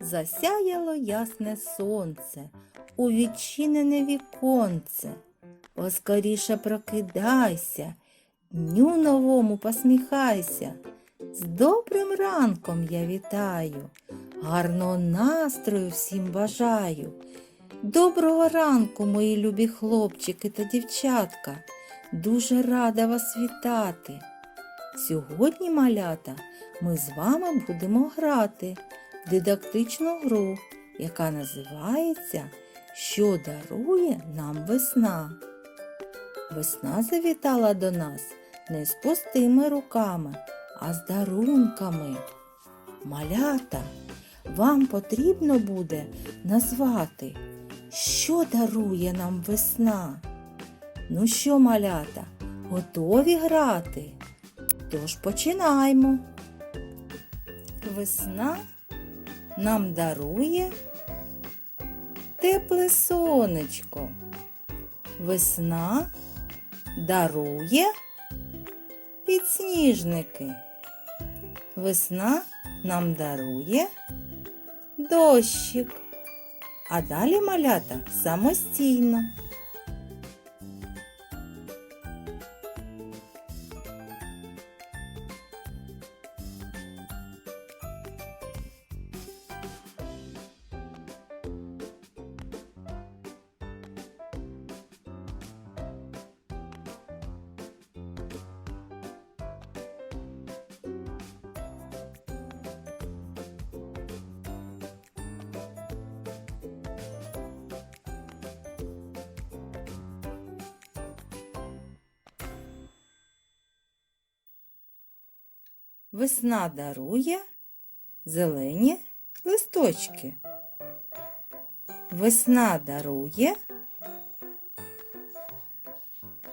Засяяло ясне сонце, у відчинене віконце. Поскоріше прокидайся, дню новому посміхайся. З добрим ранком я вітаю, гарного настрою всім бажаю. Доброго ранку, мої любі хлопчики та дівчатка. Дуже рада вас вітати. Сьогодні, малята, ми з вами будемо грати в дидактичну гру, яка називається Що дарує нам весна. Весна завітала до нас не з пустими руками, а з дарунками. Малята, вам потрібно буде назвати, що дарує нам весна. Ну що, малята, готові грати? Тож починаємо. Весна нам дарує тепле сонечко. Весна дарує підсніжники. Весна нам дарує дощик. А далі малята самостійно. Весна дарує зелені листочки. Весна дарує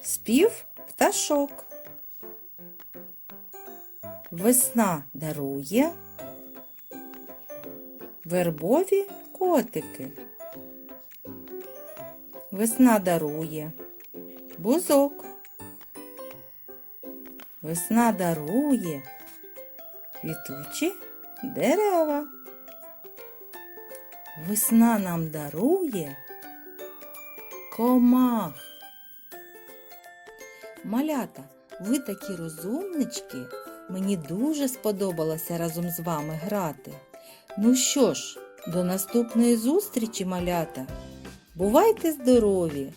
спів пташок. Весна дарує вербові котики. Весна дарує бузок. Весна дарує квітучі дерева. Весна нам дарує комах. Малята, ви такі розумнички. Мені дуже сподобалося разом з вами грати. Ну що ж, до наступної зустрічі, малята. Бувайте здорові!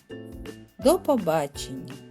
До побачення!